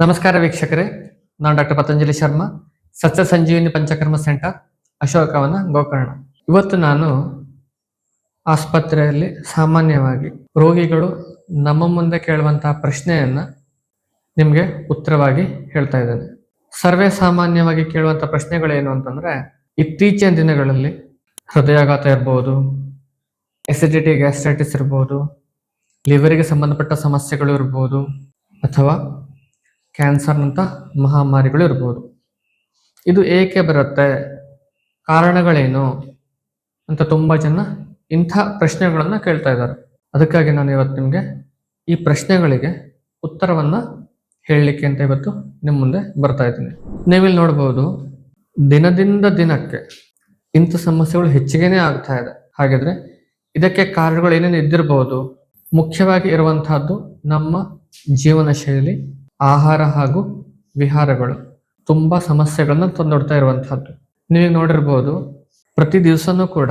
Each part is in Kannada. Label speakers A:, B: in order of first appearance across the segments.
A: ನಮಸ್ಕಾರ ವೀಕ್ಷಕರೇ, ನಾನು ಡಾಕ್ಟರ್ ಪತಂಜಲಿ ಶರ್ಮಾ ಸಸ್ಯ ಸಂಜೀವಿನಿ ಪಂಚಕರ್ಮ ಸೆಂಟರ್, ಅಶೋಕವನ ಗೋಕರ್ಣ. ಇವತ್ತು ನಾನು ಆಸ್ಪತ್ರೆಯಲ್ಲಿ ಸಾಮಾನ್ಯವಾಗಿ ರೋಗಿಗಳು ನಮ್ಮ ಮುಂದೆ ಕೇಳುವಂತಹ ಪ್ರಶ್ನೆಯನ್ನ ನಿಮಗೆ ಉತ್ತರವಾಗಿ ಹೇಳ್ತಾ ಇದ್ದೇನೆ. ಸರ್ವೇ ಸಾಮಾನ್ಯವಾಗಿ ಕೇಳುವಂತ ಪ್ರಶ್ನೆಗಳೇನು ಅಂತಂದ್ರೆ, ಇತ್ತೀಚಿನ ದಿನಗಳಲ್ಲಿ ಹೃದಯಾಘಾತ ಇರ್ಬೋದು ಎಸಿಡಿಟಿ ಗ್ಯಾಸ್ಟ್ರೈಟಿಸ್ ಇರ್ಬೋದು ಲಿವರಿಗೆ ಸಂಬಂಧಪಟ್ಟ ಸಮಸ್ಯೆಗಳು ಇರ್ಬೋದು, ಅಥವಾ ಕ್ಯಾನ್ಸರ್ನಂಥ ಮಹಾಮಾರಿಗಳು ಇರ್ಬೋದು. ಇದು ಏಕೆ ಬರುತ್ತೆ? ಕಾರಣಗಳೇನು? ಅಂತ ತುಂಬ ಜನ ಇಂಥ ಪ್ರಶ್ನೆಗಳನ್ನು ಕೇಳ್ತಾ ಇದ್ದಾರೆ. ಅದಕ್ಕಾಗಿ ನಾನು ಇವತ್ತು ನಿಮಗೆ ಈ ಪ್ರಶ್ನೆಗಳಿಗೆ ಉತ್ತರವನ್ನು ಹೇಳಲಿಕ್ಕೆ ಅಂತ ಇವತ್ತು ನಿಮ್ಮ ಮುಂದೆ ಬರ್ತಾ ಇದ್ದೀನಿ. ನೀವಿಲ್ಲಿ ನೋಡ್ಬೋದು, ದಿನದಿಂದ ದಿನಕ್ಕೆ ಇಂಥ ಸಮಸ್ಯೆಗಳು ಹೆಚ್ಚಿಗೆನೇ ಆಗ್ತಾ ಇದೆ. ಹಾಗಿದ್ರೆ ಇದಕ್ಕೆ ಕಾರಣಗಳು ಏನೇನು ಇದ್ದಿರಬಹುದು ಮುಖ್ಯವಾಗಿ ಇರುವಂತಹದ್ದು ನಮ್ಮ ಜೀವನ ಶೈಲಿ ಆಹಾರ ಹಾಗೂ ವಿಹಾರಗಳು ತುಂಬ ಸಮಸ್ಯೆಗಳನ್ನ ತಂದೊಡ್ತಾ ಇರುವಂತಹದ್ದು. ನೀವು ನೋಡಿರ್ಬೋದು, ಪ್ರತಿ ದಿವಸನೂ ಕೂಡ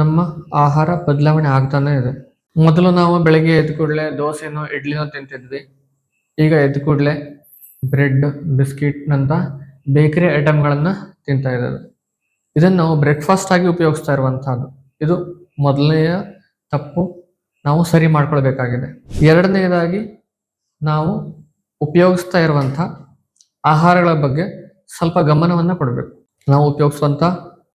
A: ನಮ್ಮ ಆಹಾರ ಬದಲಾವಣೆ ಆಗ್ತಾನೆ ಇದೆ. ಮೊದಲು ನಾವು ಬೆಳಗ್ಗೆ ಎದ್ದ ಕೂಡಲೇ ದೋಸೆನೋ, ಇಡ್ಲಿನೋ ತಿಂತಿದ್ವಿ. ಈಗ ಎದ್ದ ಕೂಡಲೇ ಬ್ರೆಡ್, ಬಿಸ್ಕಿಟ್ ನಂತ ಬೇಕರಿ ಐಟಮ್ಗಳನ್ನ ತಿಂತಾ ಇದ್ದಾರೆ ಇದನ್ನು ನಾವು ಬ್ರೇಕ್ಫಾಸ್ಟ್ ಆಗಿ ಉಪಯೋಗಿಸ್ತಾ ಇರುವಂತಹದ್ದು. ಇದು ಮೊದಲನೆಯ ತಪ್ಪು ನಾವು ಸರಿ ಮಾಡ್ಕೊಳ್ಬೇಕಾಗಿದೆ. ಎರಡನೆಯದಾಗಿ ನಾವು ಉಪಯೋಗಿಸ್ತಾ ಇರುವಂಥ ಆಹಾರಗಳ ಬಗ್ಗೆ ಸ್ವಲ್ಪ ಗಮನವನ್ನು ಕೊಡಬೇಕು. ನಾವು ಉಪಯೋಗಿಸುವಂಥ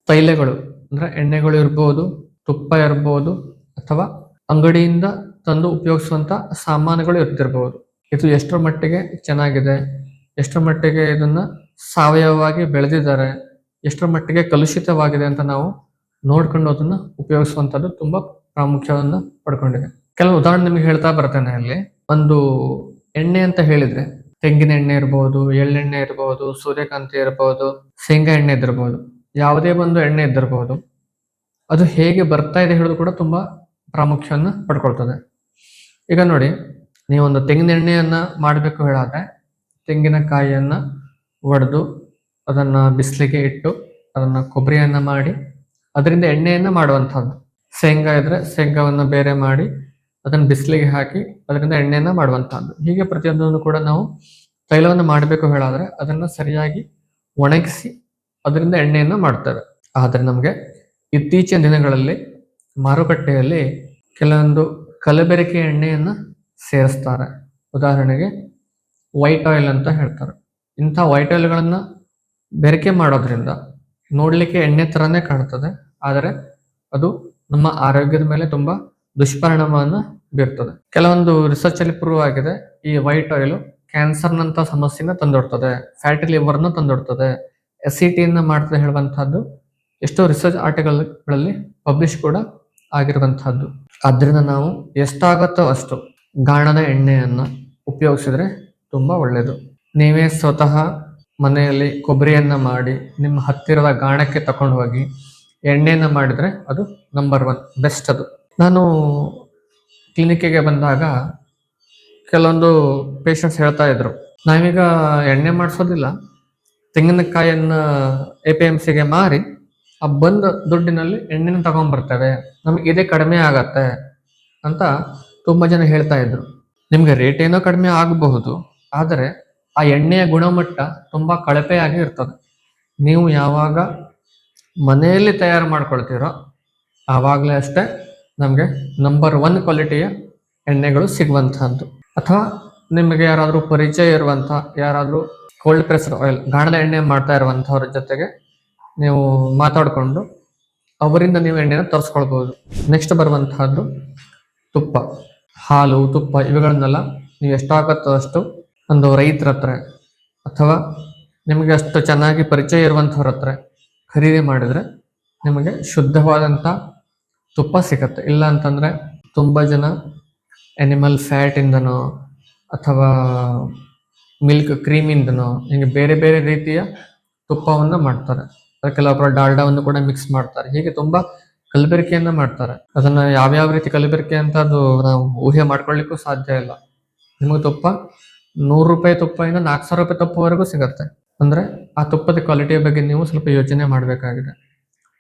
A: ತೈಲಗಳು, ಅಂದ್ರೆ ಎಣ್ಣೆಗಳು ಇರ್ಬೋದು, ತುಪ್ಪ ಇರ್ಬೋದು, ಅಥವಾ ಅಂಗಡಿಯಿಂದ ತಂದು ಉಪಯೋಗಿಸುವಂಥ ಸಾಮಾನುಗಳು ಇರ್ತಿರ್ಬೋದು. ಇದು ಎಷ್ಟರ ಮಟ್ಟಿಗೆ ಚೆನ್ನಾಗಿದೆ, ಎಷ್ಟರ ಮಟ್ಟಿಗೆ ಇದನ್ನು ಸಾವಯವವಾಗಿ ಬೆಳೆದಿದ್ದಾರೆ, ಎಷ್ಟರ ಮಟ್ಟಿಗೆ ಕಲುಷಿತವಾಗಿದೆ ಅಂತ ನಾವು ನೋಡ್ಕೊಂಡು ಅದನ್ನ ಉಪಯೋಗಿಸುವಂಥದ್ದು ತುಂಬಾ ಪ್ರಾಮುಖ್ಯವನ್ನು ಪಡ್ಕೊಂಡಿದೆ. ಕೆಲವು ಉದಾಹರಣೆ ನಿಮಗೆ ಹೇಳ್ತಾ ಬರ್ತೇನೆ ಅಲ್ಲಿ. ಒಂದು ಎಣ್ಣೆ ಅಂತ ಹೇಳಿದ್ರೆ ತೆಂಗಿನ ಎಣ್ಣೆ ಇರ್ಬೋದು, ಎಳ್ಳೆಣ್ಣೆ ಇರ್ಬೋದು, ಸೂರ್ಯಕಾಂತಿ ಇರ್ಬೋದು, ಶೇಂಗಾ ಎಣ್ಣೆ ಇದ್ದಿರ್ಬೋದು, ಯಾವುದೇ ಒಂದು ಎಣ್ಣೆ ಇದ್ದಿರ್ಬೋದು, ಅದು ಹೇಗೆ ಬರ್ತಾ ಇದೆ ಹೇಳೋದು ಕೂಡ ತುಂಬಾ ಪ್ರಾಮುಖ್ಯವನ್ನು ಪಡ್ಕೊಳ್ತದೆ. ಈಗ ನೋಡಿ ನೀವೊಂದು ತೆಂಗಿನ ಎಣ್ಣೆಯನ್ನ ಮಾಡಬೇಕು ಹೇಳಾದ್ರೆ ತೆಂಗಿನಕಾಯಿಯನ್ನ ಒಡೆದು ಅದನ್ನ ಬಿಸಿಲಿಗೆ ಇಟ್ಟು ಅದನ್ನ ಕೊಬ್ಬರಿಯನ್ನ ಮಾಡಿ ಅದರಿಂದ ಎಣ್ಣೆಯನ್ನ ಮಾಡುವಂಥದ್ದು. ಶೇಂಗಾ ಇದ್ರೆ ಶೇಂಗಾವನ್ನ ಬೇರೆ ಮಾಡಿ ಅದನ್ನ ಬಿಸಿಲಿಗೆ ಹಾಕಿ ಅದರಿಂದ ಎಣ್ಣೆಯನ್ನ ಮಾಡುವಂತಹದ್ದು. ಹೀಗೆ ಪ್ರತಿಯೊಂದನ್ನು ಕೂಡ ನಾವು ತೈಲವನ್ನು ಮಾಡಬೇಕು ಹೇಳಾದ್ರೆ ಅದನ್ನ ಸರಿಯಾಗಿ ಒಣಗಿಸಿ ಅದರಿಂದ ಎಣ್ಣೆಯನ್ನು ಮಾಡ್ತೇವೆ. ಆದರೆ ನಮಗೆ ಇತ್ತೀಚಿನ ದಿನಗಳಲ್ಲಿ ಮಾರುಕಟ್ಟೆಯಲ್ಲಿ ಕೆಲವೊಂದು ಕಲಬೆರಕೆ ಎಣ್ಣೆಯನ್ನ ಸೇರಿಸ್ತಾರೆ. ಉದಾಹರಣೆಗೆ ವೈಟ್ ಆಯಿಲ್ ಅಂತ ಹೇಳ್ತಾರೆ. ಇಂಥ ವೈಟ್ ಆಯಿಲ್ಗಳನ್ನ ಬೆರಕೆ ಮಾಡೋದ್ರಿಂದ ನೋಡ್ಲಿಕ್ಕೆ ಎಣ್ಣೆ ತರನೇ ಕಾಣ್ತದೆ. ಆದರೆ ಅದು ನಮ್ಮ ಆರೋಗ್ಯದ ಮೇಲೆ ತುಂಬಾ ದುಷ್ಪರಿಣಾಮವನ್ನು ಬೀರ್ತದೆ. ಕೆಲವೊಂದು ರಿಸರ್ಚ್ ಅಲ್ಲಿ ಪ್ರೂವ್ ಆಗಿದೆ, ಈ ವೈಟ್ ಆಯಿಲ್ ಕ್ಯಾನ್ಸರ್ನಂತ ಸಮಸ್ಯೆನ ತಂದೊಡ್ತದೆ ಫ್ಯಾಟಿ ಲಿವರ್ನ ತಂದೊಡ್ತದೆ ಟಿಯನ್ನು ಮಾಡ್ತದೆ ಹೇಳುವಂತಹದ್ದು, ಎಷ್ಟೋ ರಿಸರ್ಚ್ ಆರ್ಟಿಕಲ್ಗಳಲ್ಲಿ ಪಬ್ಲಿಷ್ ಕೂಡ ಆಗಿರುವಂತಹದ್ದು. ಆದ್ರಿಂದ ನಾವು ಎಷ್ಟಾಗತ್ತೋ ಅಷ್ಟು ಗಾಣದ ಎಣ್ಣೆಯನ್ನು ಉಪಯೋಗಿಸಿದ್ರೆ ತುಂಬಾ ಒಳ್ಳೆಯದು ನೀವೇ ಸ್ವತಃ ಮನೆಯಲ್ಲಿ ಕೊಬ್ಬರಿಯನ್ನು ಮಾಡಿ, ನಿಮ್ಮ ಹತ್ತಿರದ ಗಾಣಕ್ಕೆ ತಕೊಂಡು ಹೋಗಿ, ಎಣ್ಣೆಯನ್ನ ಮಾಡಿದ್ರೆ ಅದು ನಂಬರ್ ಒನ್ ಬೆಸ್ಟ್ ಅದು. ನಾನು ಕ್ಲಿನಿಕ್ಕಿಗೆ ಬಂದಾಗ ಕೆಲವೊಂದು ಪೇಷಂಟ್ಸ್ ಹೇಳ್ತಾ ಇದ್ರು. ನಾವೀಗ ಎಣ್ಣೆ ಮಾಡಿಸೋದಿಲ್ಲ. ತೆಂಗಿನಕಾಯಿಯನ್ನು ಎ ಪಿ ಎಂ ಸಿಗೆ ಮಾರಿ ಆ ಬಂದ ದುಡ್ಡಿನಲ್ಲಿ ಎಣ್ಣೆನ ತಗೊಂಡ್ಬರ್ತೇವೆ. ನಮಗೆ ಇದೇ ಕಡಿಮೆ ಆಗತ್ತೆ ಅಂತ ತುಂಬ ಜನ ಹೇಳ್ತಾ ಇದ್ರು. ನಿಮಗೆ ರೇಟ್ ಏನೋ ಕಡಿಮೆ ಆಗಬಹುದು, ಆದರೆ ಆ ಎಣ್ಣೆಯ ಗುಣಮಟ್ಟ ತುಂಬ ಕಳಪೆಯಾಗಿ ಇರ್ತದೆ. ನೀವು ಯಾವಾಗ ಮನೆಯಲ್ಲಿ ತಯಾರು ಮಾಡ್ಕೊಳ್ತೀರೋ, ಆವಾಗಲೇ ಅಷ್ಟೇ ನಮಗೆ ನಂಬರ್ ಒನ್ ಕ್ವಾಲಿಟಿಯ ಎಣ್ಣೆಗಳು ಸಿಗುವಂತಹದ್ದು. ಅಥವಾ ನಿಮಗೆ ಯಾರಾದರೂ ಪರಿಚಯ ಇರುವಂಥ ಯಾರಾದರೂ ಕೋಲ್ಡ್ ಪ್ರೆಸ್ಡ್ ಆಯಿಲ್ ಗಾಣದ ಎಣ್ಣೆ ಮಾಡ್ತಾ ಇರುವಂಥವ್ರ ಜೊತೆಗೆ ನೀವು ಮಾತಾಡಿಕೊಂಡು ಅವರಿಂದ ನೀವು ಎಣ್ಣೆನ ತರಿಸ್ಕೊಳ್ಬೋದು. ನೆಕ್ಸ್ಟ್ ಬರುವಂತಹದ್ದು ತುಪ್ಪ. ಹಾಲು, ತುಪ್ಪ ಇವುಗಳನ್ನೆಲ್ಲ ನೀವು ಎಷ್ಟಾಗತ್ತೋ ಅಷ್ಟು ಒಂದು ರೈತರ ಹತ್ರ ಅಥವಾ ನಿಮಗೆ ಅಷ್ಟು ಚೆನ್ನಾಗಿ ಪರಿಚಯ ಇರುವಂಥವ್ರ ಹತ್ರ ಖರೀದಿ ಮಾಡಿದರೆ ನಿಮಗೆ ಶುದ್ಧವಾದಂಥ ತುಪ್ಪ ಸಿಗತ್ತೆ. ಇಲ್ಲ ಅಂತಂದ್ರೆ ತುಂಬ ಜನ ಎನಿಮಲ್ ಫ್ಯಾಟಿಂದನೋ ಅಥವಾ ಮಿಲ್ಕ್ ಕ್ರೀಮಿಂದನೋ ಹಿಂಗೆ ಬೇರೆ ಬೇರೆ ರೀತಿಯ ತುಪ್ಪವನ್ನು ಮಾಡ್ತಾರೆ. ಕೆಲವೊಬ್ಬರು ಡಾಲ್ಡಾವನ್ನು ಕೂಡ ಮಿಕ್ಸ್ ಮಾಡ್ತಾರೆ. ಹೀಗೆ ತುಂಬಾ ಕಲಬೆರಕೆಯನ್ನ ಮಾಡ್ತಾರೆ. ಅದನ್ನ ಯಾವ್ಯಾವ ರೀತಿ ಕಲಬೆರಕೆ ಅಂತ ಅದು ನಾವು ಊಹೆ ಮಾಡ್ಕೊಳ್ಳಿಕ್ಕೂ ಸಾಧ್ಯ ಇಲ್ಲ. ನಿಮಗೆ ತುಪ್ಪ ನೂರು ರೂಪಾಯಿ ತುಪ್ಪದಿಂದ ನಾಲ್ಕು ಸಾವಿರ ರೂಪಾಯಿ ತುಪ್ಪವರೆಗೂ ಸಿಗತ್ತೆ. ಅಂದ್ರೆ ಆ ತುಪ್ಪದ ಕ್ವಾಲಿಟಿಯ ಬಗ್ಗೆ ನೀವು ಸ್ವಲ್ಪ ಯೋಚನೆ ಮಾಡಬೇಕಾಗಿದೆ.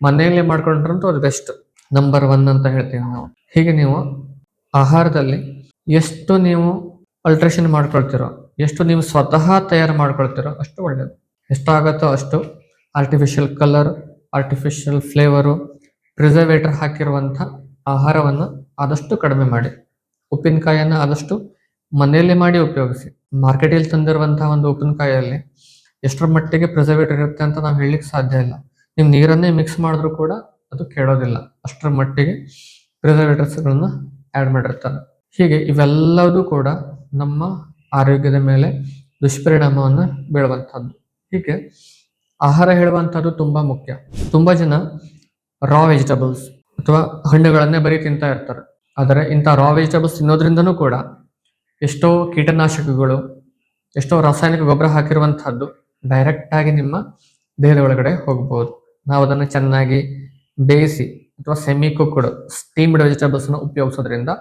A: ಮನೆಯಲ್ಲಿ ಮಾಡ್ಕೊಂಡ್ರಂತೂ ಅದು ಬೆಸ್ಟ್ ನಂಬರ್ ಒನ್ ಅಂತ ಹೇಳ್ತೀವಿ ನಾವು. ಹೀಗೆ ನೀವು ಆಹಾರದಲ್ಲಿ ಎಷ್ಟು ನೀವು ಅಲ್ಟ್ರೇಷನ್ ಮಾಡ್ಕೊಳ್ತಿರೋ, ಎಷ್ಟು ನೀವು ಸ್ವತಃ ತಯಾರು ಮಾಡ್ಕೊಳ್ತೀರೋ ಅಷ್ಟು ಒಳ್ಳೆಯದು ಎಷ್ಟಾಗತ್ತೋ ಅಷ್ಟು artificial colour artificial flavour preservative ಹಾಕಿರುವಂಥ ಆಹಾರವನ್ನು ಆದಷ್ಟು ಕಡಿಮೆ ಮಾಡಿ. ಉಪ್ಪಿನಕಾಯಿಯನ್ನು ಆದಷ್ಟು ಮನೆಯಲ್ಲೇ ಮಾಡಿ ಉಪಯೋಗಿಸಿ. ಮಾರ್ಕೆಟಲ್ಲಿ ತಂದಿರುವಂಥ ಒಂದು ಉಪ್ಪಿನಕಾಯಿಯಲ್ಲಿ ಎಷ್ಟರ ಮಟ್ಟಿಗೆ ಪ್ರಿಸರ್ವೇಟರ್ ಇರುತ್ತೆ ಅಂತ ನಾವು ಹೇಳಲಿಕ್ಕೆ ಸಾಧ್ಯ ಇಲ್ಲ. ನೀವು ನೀರನ್ನೇ ಮಿಕ್ಸ್ ಮಾಡಿದ್ರು ಕೂಡ ಅದು ಕೇಳೋದಿಲ್ಲ ಅಷ್ಟರ ಮಟ್ಟಿಗೆ ಪ್ರಿಸರ್ವೇಟರ್ಸ್ಗಳನ್ನ ಆ್ಯಡ್ ಮಾಡಿರ್ತಾರೆ. ಹೀಗೆ ಇವೆಲ್ಲವೂ ಕೂಡ ನಮ್ಮ ಆರೋಗ್ಯದ ಮೇಲೆ ದುಷ್ಪರಿಣಾಮವನ್ನು ಬೀಳುವಂಥದ್ದು. ಹೀಗೆ ಆಹಾರ ಹೇಳುವಂಥದ್ದು ತುಂಬಾ ಮುಖ್ಯ. ತುಂಬಾ ಜನ ರಾ ವೆಜಿಟಬಲ್ಸ್ ಅಥವಾ ಹಣ್ಣುಗಳನ್ನೇ ಬರೀ ತಿಂತಾ ಇರ್ತಾರೆ. ಆದರೆ ಇಂಥ ರಾ ವೆಜಿಟಬಲ್ಸ್ ತಿನ್ನೋದ್ರಿಂದನೂ ಕೂಡ ಎಷ್ಟೋ ಕೀಟನಾಶಕಗಳು, ಎಷ್ಟೋ ರಾಸಾಯನಿಕ ಗೊಬ್ಬರ ಹಾಕಿರುವಂಥದ್ದು ಡೈರೆಕ್ಟ್ ಆಗಿ ನಿಮ್ಮ ದೇಹದ ಒಳಗಡೆ ಹೋಗ್ಬೋದು. ನಾವು ಅದನ್ನು ಚೆನ್ನಾಗಿ ಬೇಯಿಸಿ ಅಥವಾ ಸೆಮಿ ಕುಕ್ಡ್ ಸ್ಟೀಮ್ಡ್ ವೆಜಿಟೇಬಲ್ಸ್ ಅನ್ನು ಉಪಯೋಗಿಸೋದ್ರಿಂದ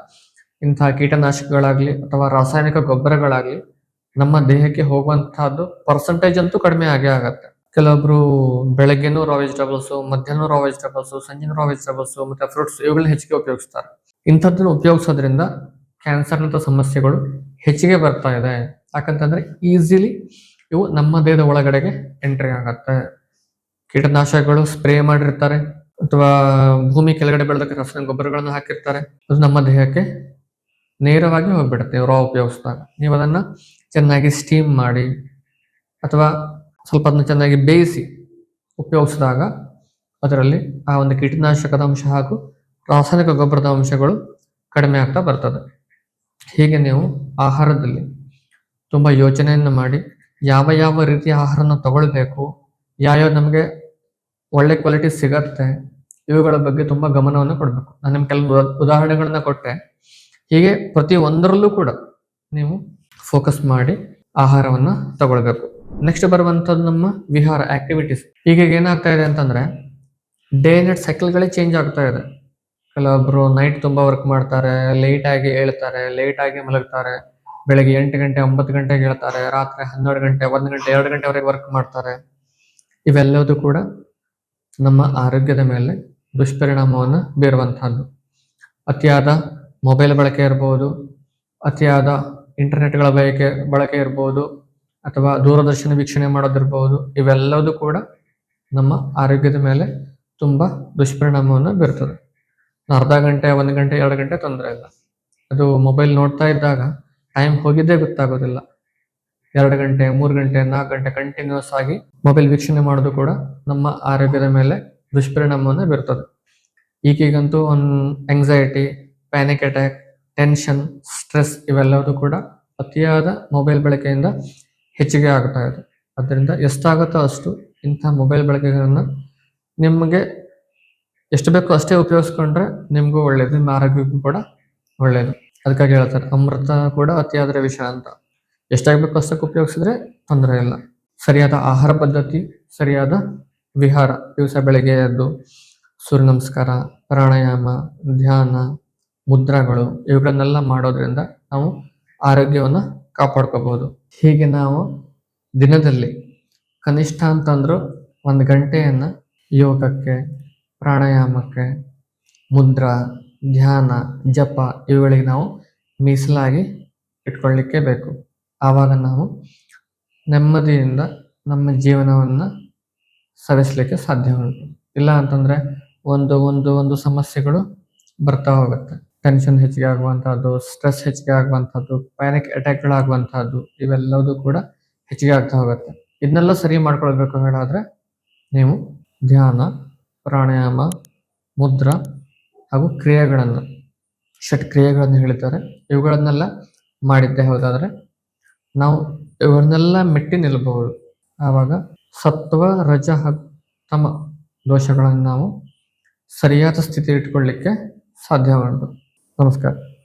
A: ಇಂತಹ ಕೀಟನಾಶಕಗಳಾಗಲಿ ಅಥವಾ ರಾಸಾಯನಿಕ ಗೊಬ್ಬರಗಳಾಗ್ಲಿ ನಮ್ಮ ದೇಹಕ್ಕೆ ಹೋಗುವಂತಹದ್ದು ಪರ್ಸೆಂಟೇಜ್ ಅಂತೂ ಕಡಿಮೆ ಆಗೇ ಆಗತ್ತೆ. ಕೆಲವೊಬ್ರು ಬೆಳಗ್ಗೆನೂ ರಾ ವೆಜಿಟೇಬಲ್ಸ್ ಮಧ್ಯಾಹ್ನ ರಾ ವೆಜಿಟೇಬಲ್ಸ್ ಸಂಜೆನೂ ರಾ ವೆಜಿಟೇಬಲ್ಸ್ ಮತ್ತೆ ಫ್ರೂಟ್ಸ್ ಇವುಗಳನ್ನ ಹೆಚ್ಚಿಗೆ ಉಪಯೋಗಿಸ್ತಾರೆ. ಇಂಥದ್ದನ್ನು ಉಪಯೋಗಿಸೋದ್ರಿಂದ ಕ್ಯಾನ್ಸರ್ನಂಥ ಸಮಸ್ಯೆಗಳು ಹೆಚ್ಚಿಗೆ ಬರ್ತಾ ಇದೆ. ಯಾಕಂತಂದ್ರೆ ಈಸಿಲಿ ಇವು ನಮ್ಮ ದೇಹದ ಒಳಗಡೆಗೆ ಎಂಟ್ರಿ ಆಗತ್ತೆ. ಕೀಟನಾಶಕಗಳು ಸ್ಪ್ರೇ ಮಾಡಿರ್ತಾರೆ. ಅಥವಾ ಭೂಮಿ ಕೆಳಗಡೆ ಬೆಳೆದಕ್ಕೆ ರಾಸಾಯನಿಕ ಗೊಬ್ಬರಗಳನ್ನು ಹಾಕಿರ್ತಾರೆ, ಅದು ನಮ್ಮ ದೇಹಕ್ಕೆ ನೇರವಾಗಿ ಹೋಗ್ಬಿಡುತ್ತೆ ರಾ ಉಪಯೋಗಿಸಿದಾಗ. ನೀವು ಅದನ್ನು ಚೆನ್ನಾಗಿ ಸ್ಟೀಮ್ ಮಾಡಿ, ಅಥವಾ ಸ್ವಲ್ಪ ಅದನ್ನ ಚೆನ್ನಾಗಿ ಬೇಯಿಸಿ ಉಪಯೋಗಿಸಿದಾಗ ಅದರಲ್ಲಿ ಆ ಒಂದು ಕೀಟನಾಶಕದ ಅಂಶ ಹಾಗೂ ರಾಸಾಯನಿಕ ಗೊಬ್ಬರದ ಅಂಶಗಳು ಕಡಿಮೆ ಆಗ್ತಾ ಬರ್ತದೆ. ಹೀಗೆ ನೀವು ಆಹಾರದಲ್ಲಿ ತುಂಬ ಯೋಚನೆಯನ್ನು ಮಾಡಿ, ಯಾವ ಯಾವ ರೀತಿಯ ಆಹಾರನ ತಗೊಳ್ಬೇಕು, ಯಾವ್ಯಾವ ನಮಗೆ ಒಳ್ಳೆ ಕ್ವಾಲಿಟಿ ಸಿಗತ್ತೆ. ಇವುಗಳ ಬಗ್ಗೆ ತುಂಬಾ ಗಮನವನ್ನು ಕೊಡಬೇಕು. ನಾನು ನಿಮ್ಗೆ ಕೆಲವು ಉದಾ- ಉದಾಹರಣೆಗಳನ್ನ ಕೊಟ್ಟೆ. ಹೀಗೆ ಪ್ರತಿ ಒಂದರಲ್ಲೂ ಕೂಡ ನೀವು ಫೋಕಸ್ ಮಾಡಿ ಆಹಾರವನ್ನ ತಗೊಳ್ಬೇಕು. ನೆಕ್ಸ್ಟ್ ಬರುವಂತದ್ದು ನಮ್ಮ ವಿಹಾರ ಆಕ್ಟಿವಿಟೀಸ್ ಈಗ ಏನಾಗ್ತಾ ಇದೆ ಅಂತಂದ್ರೆ ಡೇ ನೈಟ್ ಸೈಕಲ್ಗಳೇ ಚೇಂಜ್ ಆಗ್ತಾ ಇದೆ. ಕೆಲವೊಬ್ರು ನೈಟ್ ತುಂಬಾ ವರ್ಕ್ ಮಾಡ್ತಾರೆ ಲೇಟ್ ಆಗಿ ಹೇಳ್ತಾರೆ ಲೇಟ್ ಆಗಿ ಮಲಗ್ತಾರೆ, ಬೆಳಗ್ಗೆ ಎಂಟು ಗಂಟೆ, ಒಂಬತ್ತು ಗಂಟೆಗೆ ಹೇಳ್ತಾರೆ ರಾತ್ರಿ ಹನ್ನೆರಡು ಗಂಟೆ, ಒಂದು ಗಂಟೆ, ಎರಡು ಗಂಟೆವರೆಗೆ ವರ್ಕ್ ಮಾಡ್ತಾರೆ. ಇವೆಲ್ಲದೂ ಕೂಡ ನಮ್ಮ ಆರೋಗ್ಯದ ಮೇಲೆ ದುಷ್ಪರಿಣಾಮವನ್ನು ಬೀರುವಂತಹದ್ದು. ಅತಿಯಾದ ಮೊಬೈಲ್ ಬಳಕೆ ಇರ್ಬೋದು, ಅತಿಯಾದ ಇಂಟರ್ನೆಟ್ಗಳ ಬಳಕೆ ಬಳಕೆ ಇರ್ಬೋದು, ಅಥವಾ ದೂರದರ್ಶನ ವೀಕ್ಷಣೆ ಮಾಡೋದಿರ್ಬೋದು ಇವೆಲ್ಲವೂ ಕೂಡ ನಮ್ಮ ಆರೋಗ್ಯದ ಮೇಲೆ ತುಂಬ ದುಷ್ಪರಿಣಾಮವನ್ನು ಬೀರ್ತದೆ. ಅರ್ಧ ಗಂಟೆ, ಒಂದು ಗಂಟೆ, ಎರಡು ಗಂಟೆ ತೊಂದರೆ ಇಲ್ಲ. ಅದು ಮೊಬೈಲ್ ನೋಡ್ತಾ ಇದ್ದಾಗ ಟೈಮ್ ಹೋಗಿದ್ದೇ ಗೊತ್ತಾಗೋದಿಲ್ಲ. ಎರಡು ಗಂಟೆ, ಮೂರು ಗಂಟೆ, ನಾಲ್ಕು ಗಂಟೆ ಕಂಟಿನ್ಯೂಸ್ ಆಗಿ ಮೊಬೈಲ್ ವೀಕ್ಷಣೆ ಮಾಡೋದು ಕೂಡ ನಮ್ಮ ಆರೋಗ್ಯದ ಮೇಲೆ ದುಷ್ಪರಿಣಾಮವನ್ನು ಬೀರ್ತದೆ. ಈಗೀಗಂತೂ ಒಂದು anxiety panic attack tension stress ಇವೆಲ್ಲವೂ ಕೂಡ ಅತಿಯಾದ ಮೊಬೈಲ್ ಬಳಕೆಯಿಂದ ಹೆಚ್ಚಿಗೆ ಆಗ್ತಾ ಇದೆ. ಅದರಿಂದ ಎಷ್ಟಾಗುತ್ತೋ ಅಷ್ಟು ಇಂಥ ಮೊಬೈಲ್ ಬಳಕೆಗಳನ್ನು ನಿಮಗೆ ಎಷ್ಟು ಬೇಕೋ ಅಷ್ಟೇ ಉಪಯೋಗಿಸ್ಕೊಂಡ್ರೆ ನಿಮಗೂ ಒಳ್ಳೇದು, ನಿಮ್ಮ ಆರೋಗ್ಯಕ್ಕೂ ಕೂಡ ಒಳ್ಳೇದು. ಅದಕ್ಕಾಗಿ ಹೇಳ್ತಾರೆ, ಅಮೃತ ಕೂಡ ಅತಿಯಾದ ವಿಷ ಅಂತ ಎಷ್ಟಾಗಬೇಕು ಅಷ್ಟಕ್ಕೆ ಉಪಯೋಗಿಸಿದ್ರೆ ತೊಂದರೆ ಇಲ್ಲ. ಸರಿಯಾದ ಆಹಾರ ಪದ್ಧತಿ, ಸರಿಯಾದ ವಿಹಾರ. ದಿವಸ ಬೆಳಗ್ಗೆ ಎದ್ದು ಸೂರ್ಯ ನಮಸ್ಕಾರ, ಪ್ರಾಣಾಯಾಮ, ಧ್ಯಾನ, ಮುದ್ರಾಗಳು ಇವುಗಳನ್ನೆಲ್ಲ ಮಾಡೋದ್ರಿಂದ ನಾವು ಆರೋಗ್ಯವನ್ನು ಕಾಪಾಡ್ಕೋಬಹುದು. ಹೀಗೆ ನಾವು ದಿನದಲ್ಲಿ ಕನಿಷ್ಠ ಅಂತಂದ್ರೂ ಒಂದು ಗಂಟೆಯನ್ನು ಯೋಗಕ್ಕೆ, ಪ್ರಾಣಾಯಾಮಕ್ಕೆ, ಮುದ್ರಾ, ಧ್ಯಾನ, ಜಪ ಇವುಗಳಿಗೆ ನಾವು ಮೀಸಲಾಗಿ ಇಟ್ಕೊಳ್ಳಿಕ್ಕೆ ಬೇಕು. ಆವಾಗ ನಾವು ನೆಮ್ಮದಿಯಿಂದ ನಮ್ಮ ಜೀವನವನ್ನು ಸವಿಸ್ಲಿಕ್ಕೆ ಸಾಧ್ಯ ಉಂಟು. ಇಲ್ಲ ಅಂತಂದ್ರೆ ಒಂದು ಒಂದು ಒಂದು ಸಮಸ್ಯೆಗಳು ಬರ್ತಾ ಹೋಗುತ್ತೆ. ಟೆನ್ಷನ್ ಹೆಚ್ಚಿಗೆ ಆಗುವಂಥದ್ದು ಸ್ಟ್ರೆಸ್ ಹೆಚ್ಚಿಗೆ ಆಗುವಂಥದ್ದು ಪ್ಯಾನಿಕ್ ಅಟ್ಯಾಕ್ಗಳಾಗುವಂಥದ್ದು ಇವೆಲ್ಲವೂ ಕೂಡ ಹೆಚ್ಚಿಗೆ ಆಗ್ತಾ ಹೋಗುತ್ತೆ. ಇದನ್ನೆಲ್ಲ ಸರಿ ಮಾಡ್ಕೊಳ್ಬೇಕು ಹೇಳಾದರೆ ನೀವು ಧ್ಯಾನ, ಪ್ರಾಣಾಯಾಮ, ಮುದ್ರ ಹಾಗೂ ಕ್ರಿಯೆಗಳನ್ನು ಷಟ್ ಕ್ರಿಯೆಗಳನ್ನು ಹೇಳಿದ್ದಾರೆ. ಇವುಗಳನ್ನೆಲ್ಲ ಮಾಡಿದ್ದೆ ಹೋದಾದ್ರೆ ನಾವು ಇವರನ್ನೆಲ್ಲ ಮೆಟ್ಟಿ ನಿಲ್ಲಬಹುದು. ಆವಾಗ ಸತ್ವ, ರಜ ತಮ ದೋಷಗಳನ್ನು ನಾವು ಸರಿಯಾದ ಸ್ಥಿತಿ ಇಟ್ಕೊಳ್ಳಿಕ್ಕೆ ಸಾಧ್ಯ ಉಂಟು. ನಮಸ್ಕಾರ.